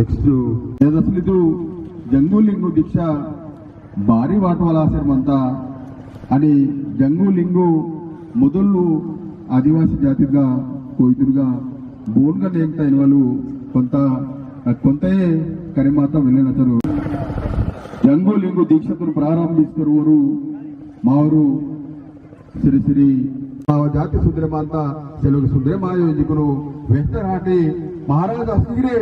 Next ಅಸಲು ಇದು ಜಂಗುಲಿಂಗು ದೀಕ್ಷಾ ಭಾರಿ అని జంగు లింగు ఆదివాసీ జాతిగా కోయితుడుగా బోన్గా నేంత వాళ్ళు కొంత కొంతయే కరిమాత వెళ్ళినతరు. జంగు లింగు దీక్షతను ప్రారంభిస్తారు వారు. మావరు శ్రీ శ్రీ జాతి ಸುಂದ್ರಮ ಅಂತ ಕೆಲವು ಸುಂದ್ರಮ ಯೋಜಕರು వెంకటాటి మహారాజా అస్తిగిరే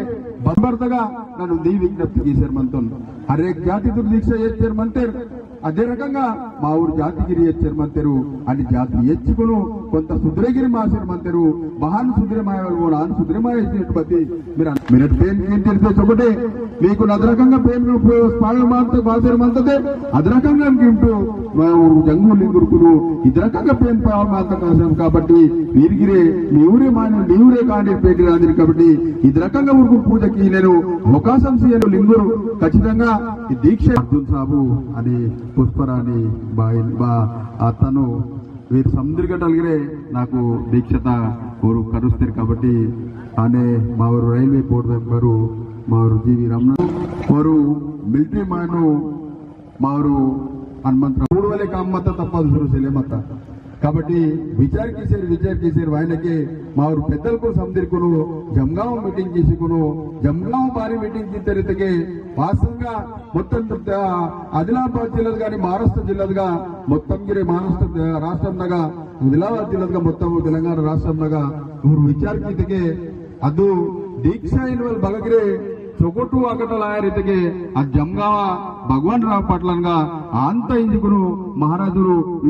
బలబర్తగా నన్ను దీ విజ్ఞప్తి చేశారు మనతో అరే జాతి దుర్దీక్ష చేశారు మంతే అదే రకంగా మా ఊరు జాతిగిరి చేశారు మంతేరు అని జాతి ఎచ్చుకును కొంత సుద్రగిరి మాసారు మంతేరు మహాన్ సుద్రమాయ వాళ్ళు నాన్ సుద్రమాయ చేసినటువంటి మీరు మీరు పేరు ఏం తెలిపే ఒకటే మీకు అదరకంగా పేరు పాలన మాత్రం మాసారు మంతదే అదరకంగా ఇంటూ జంగు లింగురుకులు ఇది రకంగా పేరు మాత్రం కాసాం కాబట్టి వీరిగిరే మీ ఊరే మాని మీ ఊరే కానీ పేరు కాబట్టి ఇది రకంగా ఊరుకు పూజకి నేను అవకాశం చేయను లింగురు. ఖచ్చితంగా దీక్ష అర్జున్ సాబు అని పుష్పరాణి అతను వీరు సముద్రగట్టలిగిరే నాకు దీక్షత ఊరు కరుస్తారు కాబట్టి ఆనే మా ఊరు రైల్వే బోర్డు మెంబరు మా ఊరు జీవి రమణ వారు మిలిటరీ మ్యాను ಮಾವರು ಹನುಮಂತ ಮೂಡುವಲೆ ಕಾಮತ್ತ ತಪ್ಪದು ಶುರು సెలేమత్త కాబట్టి విచార్ చేశారు విచార్ చేశారు ఆయనకి మా ఊరు పెద్దలకు సందిరుకును జంగాం మీటింగ్ చేసుకును జంగాం భారీ మీటింగ్ చేసరికి వాస్తవంగా మొత్తం ఆదిలాబాద్ జిల్లాది కానీ మహారాష్ట్ర జిల్లాదిగా మొత్తం గిరి మహారాష్ట్ర రాష్ట్రంగా ఆదిలాబాద్ జిల్లాదిగా మొత్తం తెలంగాణ ರಾಷ್ಟ್ರದಾಗ ಇವರು ವಿಚಾರಕೀತೆಗೆ అదు దీక్ష ಎನ್ನುವ ಬಲಗಿರಿ ಚೊಗೊಟ್ಟು ಆಗಟಲ ಆ ರೀತಿಗೆ ಆ ಜಮ್ಗಾವ ಭಗವಾನ್ ರಾವ್ ಪಾಟ್ಲನ್ಗ ಅಂತ ಇಂದುಕನು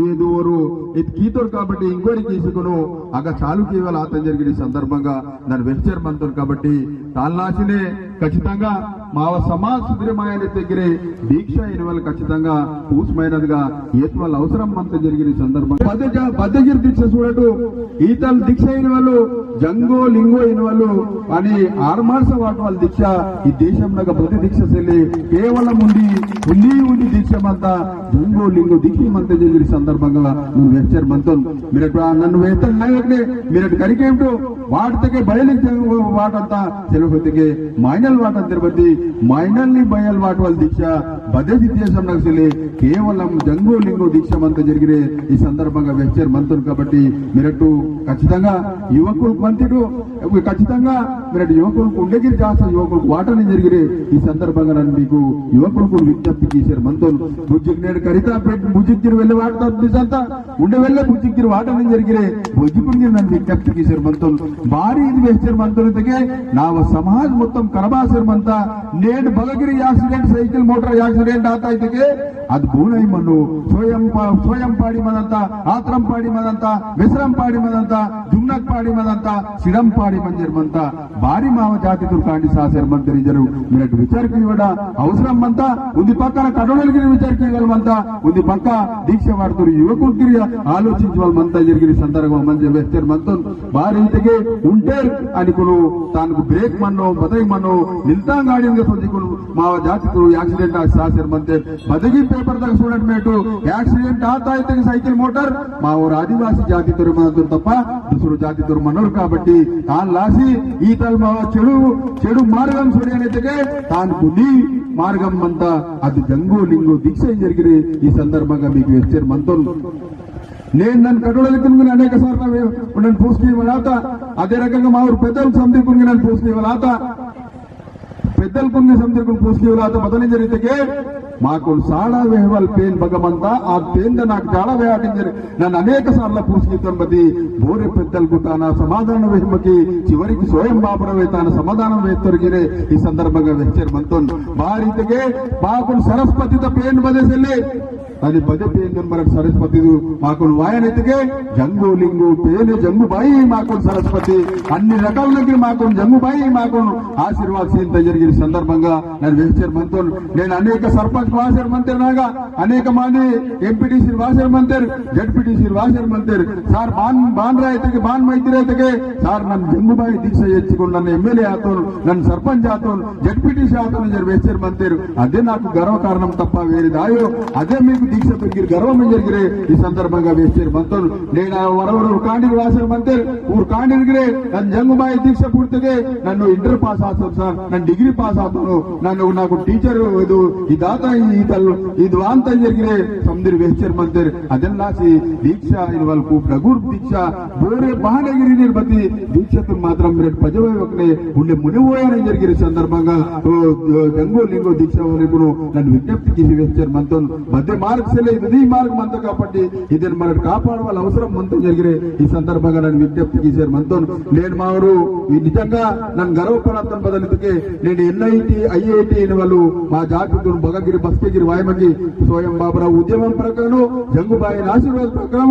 ఏదోరు ఇది కీతోరు కాబట్టి ఇంకోరి తీసుకును అక్కడ చాలుకి ఇవాళ ఆతం జరిగిన సందర్భంగా దాని వెల్చర్ మంతుడు కాబట్టి తాల్లాసినే ఖచ్చితంగా మావ సమాజ సుదృఢమైన దగ్గరే దీక్ష అయిన వాళ్ళు ఖచ్చితంగా పూసమైనదిగా ఏతు అవసరం అంత జరిగిన ఈ సందర్భంగా బద్దె బద్దగిరి దీక్ష చూడటు ఈతలు దీక్ష అయిన వాళ్ళు జంగో లింగో అయిన వాళ్ళు అని ఆర్మాస వాటి వాళ్ళ దీక్ష ఈ దేశంలో ప్రతి దీక్ష చెల్లి కేవలం ఉండి ఉండి ఉండి దీక్షమంతా జంగో లింగో దీక్షమంతా చెల్లి సందర్భంగా నువ్వు వేస్తారు మంతం మీరు నన్ను వేస్తాను మీరు కరికేమిటో? వాటికే బయలు వాటంతా తెలుగుతికి మైనల్ వాట తిరుపతి. మైనల్ని బయలు వాటి వాళ్ళ దీక్ష బదేసి దేశం నాకు చెల్లి కేవలం జంగో లింగో దీక్ష మంత జరిగిన ఈ సందర్భంగా వెచ్చర్ మంతం కాబట్టి మీరట్టు ఖచ్చితంగా యువకులు బంతిడు ఖచ్చితంగా మీరు యువకులకు ఉండగిరి చేస్తారు యువకులకు వాటని జరిగిరే ఈ సందర్భంగా నన్ను మీకు యువకులకు విజ్ఞప్తి చేశారు మనతో బుజ్జికి నేడు కరితాపేట బుజ్జిక్కిరు వెళ్ళి వాడతా ఉండే వెళ్ళే బుజ్జిక్కిరు వాటని జరిగిరే బుజ్జికుడికి నన్ను విజ్ఞప్తి చేశారు మనతో భారీ ఇది వేస్తారు మనతోనే నావ సమాజ్ మొత్తం కరబాసారు అంతా నేడు బలగిరి యాక్సిడెంట్ సైకిల్ ಮೋಟರ್ ಆಕ್ಸಿಡೆಂಟ್ ಆಗ್ತಾ ಇದಕ್ಕೆ ಅದು ಭೂನೈ ಮಣ್ಣು ಸ್ವಯಂ ಸ್ವಯಂ పాడి ಮದಂತ ಆತ್ರಂ పాడి ಮದಂತ ವಿಶ್ರಂ పాడి ಮದಂತ ಜುಮ್ನಕ್ ಪಾಡಿ ಮದಂತ ಸಿಡಂಪಾಡಿ ಬಂದಿರುವಂತ ಬಾರಿ ಮಾವ ಜಾತಿದ್ರು ಕಾಂಡಿ ಶಾಸಕರು ಬಂದಿರಿದರು ಮಿರಟ್ ವಿಚಾರಕ್ಕೆ ಇವಡ అవసరం అంతా? ఉంది పక్కన కడవలకి విచారించగలమంతా ఉంది పక్క దీక్ష వాడుతున్న యువకుడికి ఆలోచించి వాళ్ళమంతా జరిగిన సందర్భం మంచి వ్యక్తి మనతో భారీ ఇంటికి ఉంటే అనుకును తాను బ్రేక్ మన్నో బతగి మన్నో నిల్తాంగాడింగా సొంచుకును మా జాతికు యాక్సిడెంట్ సాసర్ మంతే బతగి పేపర్ దాకా చూడండి మేటు. యాక్సిడెంట్ ఆ తాయితకి సైకిల్ మోటార్. మా ఊరు ఆదివాసీ జాతి దుర్మనతో తప్ప దుసరు జాతి దుర్మనుడు కాబట్టి తాను లాసి ఈ మా చెడు చెడు మార్గం సుడియనైతే తాను నీ మార్గం అంతా అది జంగు లింగు దీక్ష జరిగిన ఈ సందర్భంగా మీకు వచ్చారు మంత్రులు. నేను నన్ను కట్టుడలకి అనేక సార్లు నన్ను పూసుకు ఇవ్వలాత అదే రకంగా మా ఊరు పెద్దలు సందర్భంగా నన్ను పూసుకు ఇవ్వలాత పెద్దలు కొన్ని సందర్భం పూసుకు ఇవ్వలాత బదలి జరిగితే మాకు సాడా వేహవల్ పేన్ భగవంత ఆ పేన్ నాకు చాలా వేయాటించారు నన్ను అనేక సార్లు పూసుకిస్తాను బది బోరె పెద్దలకు తాన సమాధాన వేహమకి చివరికి స్వయం బాపురవే తాను సమాధానం వేత్తొరిగిరే ఈ సందర్భంగా వెచ్చారు మనతో భారీతಗೆ మాకు సరస్వతిత పేన్ బదేసెల్లి అది పదే పేరు మనకు సరస్వతి మాకు వాయనెత్తికే జంగు లింగు పేరు జంగు బాయి మాకు సరస్వతి. అన్ని రకాల మాకు జంగు బాయి మాకు ఆశీర్వాద సీంత జరిగిన సందర్భంగా నేను వేసారు మంత్రులు నేను అనేక సర్పంచ్ వాసారు మంత్రి నాగా అనేక మంది ఎంపీటీసీ వాసారు మంత్రి జడ్పీటీసీ వాసారు మంత్రి సార్ బాన్ బాన్ రైతుకి బాన్ మైత్రి రైతుకి సార్ నన్ను జంగుబాయి దీక్ష చేర్చుకుని నన్ను ఎమ్మెల్యే ఆతోను నన్ను సర్పంచ్ ఆతోను జడ్పీటీసీ ఆతోను వేసారు మంత్రి అదే నాకు గర్వ కారణం తప్ప వేరే దాయో అదే మీకు దీక్ష పెరిగిరు గర్వం జరిగిరే ఈ సందర్భంగా వేస్తారు నేను ಕಾಂಡಿ ವಾಸರ ನನ್ನ ದೀಕ್ಷೆ ಪೂರ್ತಿಗೆ ನಾನು ಇಂಟರ್ ಪಾಸ್ ಆತನು ಡಿಗ್ರಿ ಪಾಸ್ ನಾನು నాకు టీచర్ ಇದು ಈ ತಲ್ಲು ಇದು ಅಂತ జరిగిరే ಸಮದಿರ್ ವೇಚರ್ ಮಂದಿರ್ ಅದನ್ನಾಸಿ ದೀಕ್ಷಾ ಬೋರೆ ಮಹಾನಗಿರಿ ನಿರ್ಮತಿ దీక్షతో మాత్రం మీరు ప్రజవై ఒకనే ఉండే మునిపోయారని జరిగిన సందర్భంగా జంగు లింగో దీక్ష నన్ను విజ్ఞప్తి చేసి వేస్తారు మధ్య మార్గ సెల్ మార్గం మంత కాబట్టి ఇది మనకు కాపాడవాళ్ళ అవసరం మనతో జరిగిరే. ఈ సందర్భంగా నన్ను విజ్ఞప్తి చేశారు మనతో. నేను మా నిజంగా నన్ను గర్వపడాలని బదలికే నేను ఎన్ఐటి ఐఐటి వాళ్ళు మా జాతితో బొగగిరి బస్కగిరి వాయమకి స్వయం బాబురావు ఉద్యమం ప్రకారం జంగుబాయి ఆశీర్వాద ప్రకారం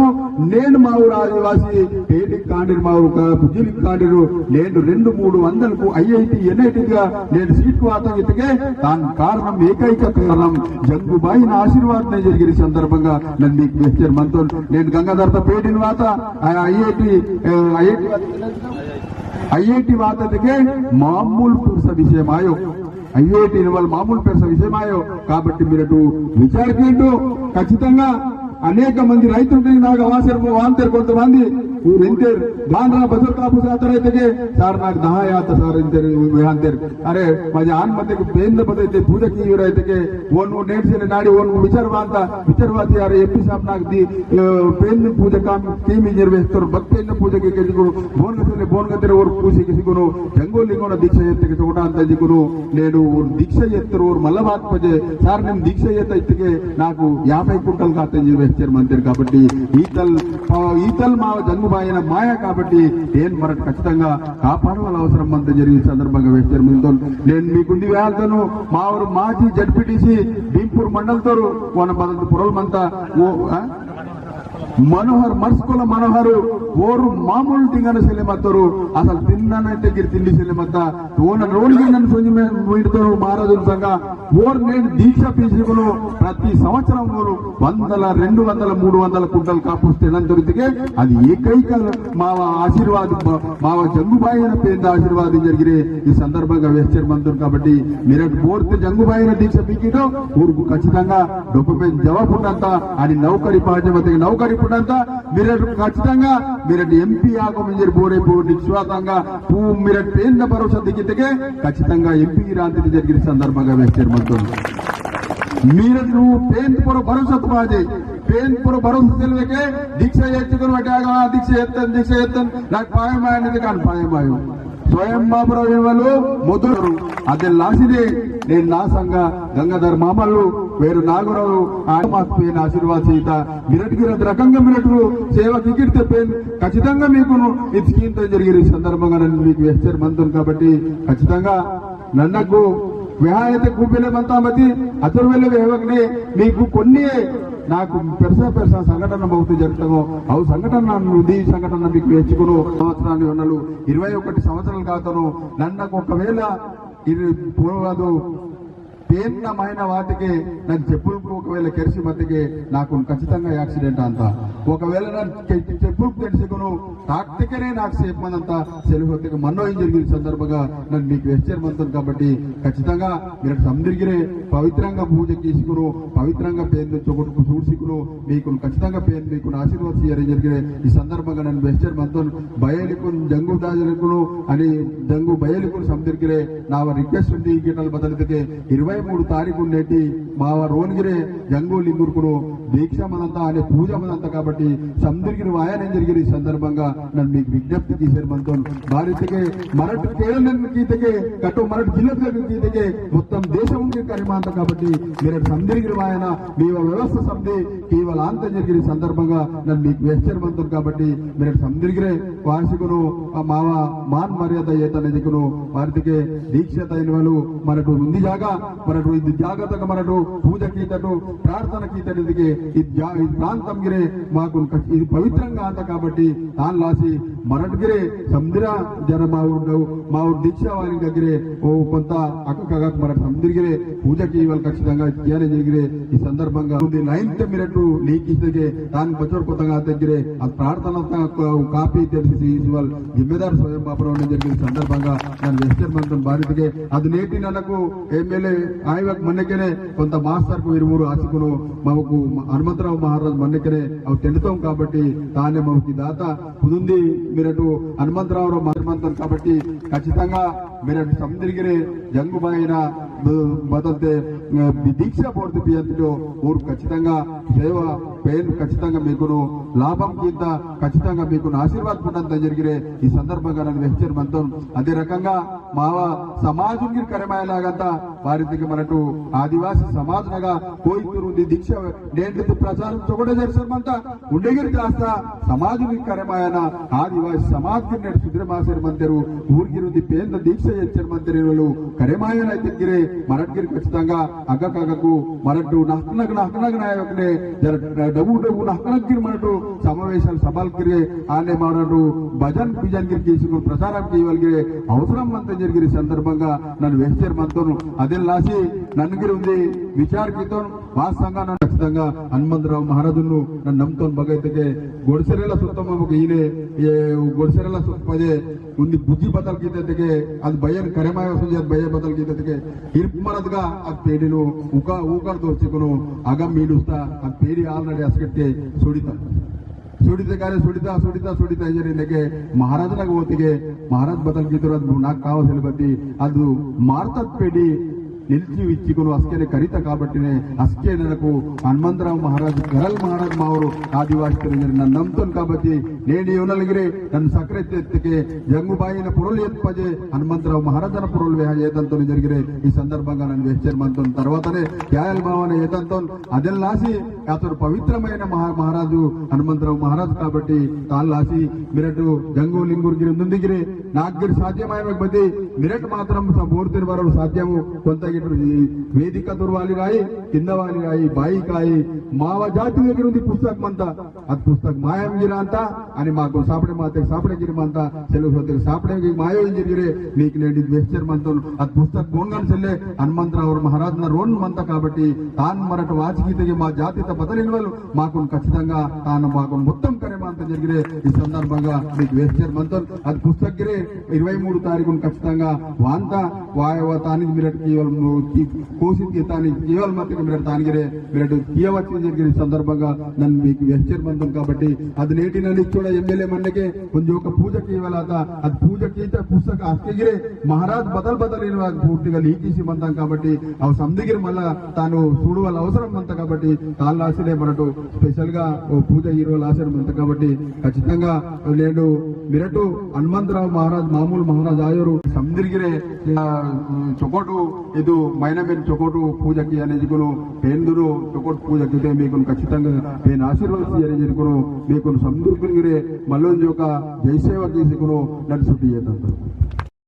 నేను మా ఊరు ఆదివాసి పేటి కాండిరు మా ఊరు పుజిలి కాండిరు నేను రెండు మూడు వందలకు ఐఐటి ఎన్ఐటిగా నేను సీట్ వాతగితే దాని కారణం ఏకైక కారణం జంగుబాయి ఆశీర్వాదం చంద్రగిరి సందర్భంగా నన్ను మీకు మనతో నేను గంగాధర్ పేటి వాత ఐఐటి ఐఐటి వాతకే మామూలు పురుష విషయమాయో ఐఐటి వాళ్ళు మామూలు పురుష విషయమాయో కాబట్టి మీరు అటు విచారికేంటూ ఖచ్చితంగా అనేక మంది రైతులు నాకు వాసరు వాంతరు కొంతమంది म्हणतील धान बसत कापूस आता त्याचे सार नाक दहा यात ಅರೆ, ಮಜ ಆನ್ ಮತ್ತೆ ಬೇಂದ ಬದೈತೆ, ಪೂಜೆ ಕೀವಿರ ಐತೆಗೆ ಒಂದು ನೇಡ್ಸಿನ ನಾಡಿ ಒಂದು ವಿಚಾರವಾಂತ ವಿಚಾರವಾದಿ ಯಾರ ಎಪ್ಪಿ ಸಾಮ್ನಾಗ ದಿ ಬೇಂದ ಪೂಜೆ ಕಾಮ್ ಕೀಮಿ ನಿರ್ವಹಿಸ್ತಾರೆ ಭಕ್ತಿಯಿಂದ ಪೂಜೆಗೆ ಕೆಸಿಗುರು ಬೋನ್ಗಸಲ್ಲಿ ಬೋನ್ಗತ್ತಿರ ಅವ್ರ ಪೂಜೆಗೆ ಸಿಗುನು ಜಂಗೋಲಿಂಗೋನ ದೀಕ್ಷೆ ಎತ್ತಿಗೆ ತಗೊಂಡ ಅಂತ ದಿಗುನು ನೇಡು ದೀಕ್ಷೆ ಎತ್ತರು, ಅವ್ರು ಪಜೆ, ಸಾರ್ ನಿಮ್ ದೀಕ್ಷೆ ಎತ್ತ ಇತ್ತಿಗೆ ನಾಕು ಯಾಭೈ ಕುಂಟಲ್ ಕಾತ ನಿರ್ವಹಿಸ್ತಾರೆ ಕಾಬಟ್ಟಿ, ಈತಲ್ ಈತಲ್ ಮಾವ ಜನ್ಮ ఆయన మాయ కాబట్టి నేను మరి ఖచ్చితంగా కాపాడవల అవసరం అంత జరిగిన సందర్భంగా వేస్తారు ముందు నేను మీకుంది వేళ్తాను మా ఊరు మాజీ జడ్పీటీసీ భీంపూర్ మండలతో మన పొరలమంతా మనోహర్ ಮರ್ಸ್ಕೊಲ మనోహరు ఓరు మామూలు తింగన ಸೆಲೆ అసలు ಅಸಲು దగ్గర తిండి ತಿಂಡಿ ఓన ಮತ್ತ ಓನ మహారాజుల సంఘ ఓరు నేను దీక్ష పీసీకులు ప్రతి సంవత్సరం వందల రెండు వందల మూడు వందల కుంటలు కాపుస్తే తినడం దొరికితే అది ఏకైక మా ఆశీర్వాదం మా అని పేరు ఆశీర్వాదం జరిగితే ఈ సందర్భంగా వేస్తారు మంత్రులు కాబట్టి మీరు పూర్తి జంగుబాయిన దీక్ష పీకిటో ఊరుకు ఖచ్చితంగా డొక్కుపై జవాబు ఉన్నంత అని నౌకరి పాఠ్యమతి నౌకరి మరి ఇప్పుడంతా మీరు ఖచ్చితంగా మీరు ఎంపీ ఆగమించారు బోరే బోర్డు నిశ్వాసంగా పూ మీరు పేద భరోసా దిగితే ఖచ్చితంగా ఎంపీ రాంతి జరిగిన సందర్భంగా వేస్తారు మొత్తం మీరు నువ్వు పేన్ పుర భరోసా బాజే పేన్ పొర భరోసా తెలివకే దీక్ష ఎత్తుకుని పట్టాగా దీక్ష ఎత్తాను దీక్ష ఎత్తాను నాకు పాయమాయనది కానీ పాయమాయం స్వయం మాపురం వాళ్ళు మొదలు. అది లాసిదే. నేను నా గంగాధర్ మామలు వేరు నాగరావు ఆయన ఆశీర్వాద సీత మిరటికి రకంగా మిరటు సేవ టికెట్ తెప్పేది ఖచ్చితంగా మీకు ఇది స్కీమ్తో జరిగిన ఈ సందర్భంగా నన్ను మీకు వేస్తారు మంత్రులు కాబట్టి ఖచ్చితంగా నన్నకు విహాయత కూపిలేమంతా మతి అతను వెళ్ళే వేవకనే మీకు కొన్ని నాకు పెరస పెరస సంఘటన బహుతు జరుగుతామో అవు సంఘటన ఇది సంఘటన మీకు వెచ్చుకును సంవత్సరాన్ని ఉన్నలు ఇరవై ఒకటి సంవత్సరాలు కాతను నన్నకు ఒకవేళ ఇది పూర్వదు భిన్నమైన వాటికి నన్ను చెప్పులకు ఒకవేళ కెరిసి మతికి నాకు ఖచ్చితంగా యాక్సిడెంట్ అంత. ఒకవేళ చెప్పులు తెలుసుకును తాక్తికనే నాకు సేపనంత సెలవుకి మన్నోయం జరిగిన సందర్భంగా నన్ను మీకు వెస్టర్ మంతుంది కాబట్టి ఖచ్చితంగా మీరు సందిరిగిరే పవిత్రంగా పూజ చేసుకును పవిత్రంగా పేరు చొగొట్టుకు చూసికును మీకు ఖచ్చితంగా పేరు మీకు ఆశీర్వాదం చేయడం జరిగిరే ఈ సందర్భంగా నన్ను వెస్టర్ మంతం బయలుకును జంగు దాజలకును అని జంగు బయలుకు సందిరిగిరే నా రిక్వెస్ట్ ఉంది ఈ గీటల బదలితే ఇరవై ఇరవై మూడు తారీఖు ఉండేటి మా రోనిగిరే జంగు లింగురుకును దీక్ష మనంతా అనే పూజ మనంతా కాబట్టి సందిరిగిన వాయనం జరిగిన ఈ సందర్భంగా నన్ను మీకు విజ్ఞప్తి చేశారు మనతో. భారతకే మరటి కేరళకే కట్టు మరటి జిల్లా మొత్తం దేశం కరిమాంత కాబట్టి మీరు సందిరిగిన వాయన మీ వ్యవస్థ సంధి కేవల అంత జరిగిన సందర్భంగా నన్ను మీకు వేస్తారు మంత్రులు కాబట్టి మీరు సందిరిగిరే వార్షికును మావ మాన్ మర్యాద ఏతన దిక్కును వారికి దీక్షత అయిన వాళ్ళు మనకు ఉంది జాగా మనకు ఇది జాగ్రత్తగా మనకు పూజ కీతటు ప్రార్థన కీతటు ఇది జా- ఇది ప్రాంతం గిరే మాకు ఇది పవిత్రంగా అంత కాబట్టి దాని లాసి మరటిగిరే సముద్ర జన మా ఊరు మా ఊరు దీక్ష వారి దగ్గరే ఓ కొంత అక్కగా మన సముద్రగిరే పూజకి ఇవాళ ఖచ్చితంగా చేయాలని జరిగిరే ఈ సందర్భంగా ఉంది నైన్త్ తెమ్మినట్టు నీకు ఇస్తే దాని బచ్చోడు కొత్తగా దగ్గరే ఆ ప్రార్థన కాపీ తెలిసి ఇవాళ జిమ్మేదారు స్వయం పాపరం జరిగిన సందర్భంగా నన్ను వెస్టర్ మంత్రం భారతికే అది నేటి నెలకు ఎమ్మెల్యే ಆಯ್ವಾಗ ಮೊನ್ನೆಕೆನೆ ಕೊಂತ ಮಾಸ್ತರ್ಕು ಇರುಮೂರು ಆಸಕನು ಮಮಕು ಹನುಮಂತರಾವ್ మహారాజ్ మొన్నకనే అవి తెలుతాం కాబట్టి తానే మనకి దాత పుదుంది మీరటు హనుమంతరావు మధుమంతం కాబట్టి ఖచ్చితంగా మీరటు సమతిరిగిరే జంగుబాయిన బదల్తే దీక్ష పూర్తి బియ్యంతో ఊరు ఖచ్చితంగా సేవ పేరు ఖచ్చితంగా మీకును లాభం కింద ఖచ్చితంగా మీకు ఆశీర్వాద పొందంత జరిగిరే ఈ సందర్భంగా నన్ను హెచ్చరిమంతం అదే రకంగా మా సమాజం కరమయ్యేలాగంతా వారికి మనటు ఆదివాసి సమాజనగా కోయితురుంది దీక్ష నేంటి ప్రచారం చొకట చేశారంత ఉండగిరి కాస్త సమాజం కరమాయన ఆదివాసి సమాజ్ నేడు సుద్రమాసేరు మందిరు ఊరిగిరుంది పేద దీక్ష చేశారు మందిరు కరమాయన తిరిగిరే మరట్గిరి ఖచ్చితంగా అగ్గకగ్గకు మరట్టు నహనగ నహనగ నాయకునే జర డబ్బు డబ్బు నహనగిరి మనటు సమావేశాలు సభలకి ఆనే మనటు భజన్ బిజన్ గిరి తీసుకుని ప్రచారం చేయగలిగే అవసరం అంతా జరిగిన సందర్భంగా నన్ను వేస్తారు మనతో అదే అర్జీలు రాసి నన్నుగిరి ఉంది ವಿಚಾರಕ್ಕಿತ್ತು ವಾಸ್ತಂಗ ನಾನು ಖಚಿತಂಗ ಹನುಮಂತರಾವ್ ಮಹಾರಾಜನ್ನು ನಾನು ನಂಬ್ತೋನ್ ಬಗೈತೆಗೆ ಗೊಡ್ಸರೆಲ್ಲ ಸುತ್ತಮಬೇಕು ಈನೆ ಗೊಡ್ಸರೆಲ್ಲ ಸುತ್ತಪದೆ ಒಂದು ಬುದ್ಧಿ ಬದಲ್ಗಿದ್ದತೆಗೆ ಅದು ಭಯನ್ ಕರೆಮಾಯ ಸುಜಿ ಅದು ಭಯ ಬದಲ್ಗಿದ್ದತೆಗೆ ಹಿರ್ಪ್ ಮರದ್ಗ ಅದು ಪೇಡಿನು ಉಕ ಊಕರ್ ತೋರ್ಸಿಕನು ಅಗ ಮೀಡುಸ್ತಾ ಅದು ಪೇಡಿ ಆಲ್ರೆಡಿ ಅಸ್ಕಟ್ಟೆ ಸುಡಿತ ಸುಡಿತ ಕಾರ್ಯ ಸುಡಿತ ಸುಡಿತ ಸುಡಿತ ಇದರಿಂದಕ್ಕೆ ಮಹಾರಾಜನಾಗ ಓತಿಗೆ ಮಹಾರಾಜ್ ಬದಲ್ಗಿದ್ರು ಅದು ನಾಲ್ಕು ಕಾವಸಲ್ಲಿ ಬತ್ತಿ ಅದು ಮಾರ್ತದ್ ಪೇಡಿ నిలిచి ఇచ్చికును అస్కేనే కరిత కాబట్టినే అస్కే నెలకు హనుమంతరావు మహారాజు గరల్ మహారాజ్ మావరు ఆదివాసి తెలియజరు నన్ను నమ్ముతాను కాబట్టి నేను యువనలిగిరే నన్ను సక్రెత్తెత్తికే జంగుబాయిన పురులు ఎత్పజే హనుమంతరావు మహారాజన పురులు ఏదంతో జరిగిరే. ఈ సందర్భంగా నన్ను వెచ్చర్మంతో తర్వాతనే త్యాయల్ భావన ఏదంతో అదెల్లాసి అతడు పవిత్రమైన మహా మహారాజు హనుమంతరావు మహారాజు కాబట్టి తాళ్ళాసి మిరటు జంగు లింగురు గిరి ముందుగిరి నాగిరి సాధ్యమైన బట్టి మిరట్ మాత్రం మూర్తిని వరకు సాధ్యము. కొంత ఇప్పుడు వేదిక దుర్వాలి కాయి కింద వాలి కాయి బాయి కాయి మావ జాతి దగ్గర ఉంది పుస్తకం అంతా. అది పుస్తకం మాయం గిరంతా అని మాకు సాపడే మాతే సాపడే గిరిమంతా సెలవు సొత్తికి సాపడే మాయం జరిగిరే మీకు నేను వెస్టర్ మంతను అది పుస్తకం కోన్గన్ సెల్లే హనుమంతరావు మహారాజ్ రోన్ మంత కాబట్టి తాను మరట వాచిగీత మా జాతి జాతీయత బదలినవలు మాకు ఖచ్చితంగా తాను మాకు మొత్తం కరేమాంత జరిగిరే. ఈ సందర్భంగా మీకు వేస్టర్ మంతన్ అది పుస్తకరే ఇరవై మూడు తారీఖును ఖచ్చితంగా వాంత వాయవతానికి మీరు కోసి తానికి కేవలం మట్టుకు మీరు తానిగిరే మీరు తీయవచ్చిన జరిగిన సందర్భంగా నన్ను మీకు వెస్చర్ మంతం కాబట్టి అది నేటి నల్లి చూడ ఎమ్మెల్యే మండకే కొంచెం ఒక పూజకి ఇవ్వాలత అది పూజకి అయితే పుస్తక అస్కిగిరే మహారాజ్ బదల్ బదలిన పూర్తిగా లీకేసి మంతం కాబట్టి అవి సందిగిరి మళ్ళా తాను చూడు వాళ్ళ అవసరం అంత కాబట్టి తాళ్ళు ఆశలే మనటు స్పెషల్గా ఓ పూజ హీరో ఆశయం అంత కాబట్టి ఖచ్చితంగా నేను మిరటు హనుమంతరావు మహారాజ్ మామూలు మహారాజ్ ఆయోరు సందిరిగిరే ఆ, చొకోటు ಇದು ಮೈನ ಮೇಲೆ ಚೊಕೋಟು ಪೂಜಕ್ಕೆ ಅನೆಜಿಕೊನು ಪೇಂದುರು ಚೊಕೋಟು ಪೂಜಕ್ಕೆ మీకు ఖచ్చితంగా నేను ఆశీర్వదించి అనేజికొను మీకు సందూర్కునిగిరే మళ్ళొంజి ఒక జయసేవ తీసుకును నడుచుకుంటూ చేద్దాం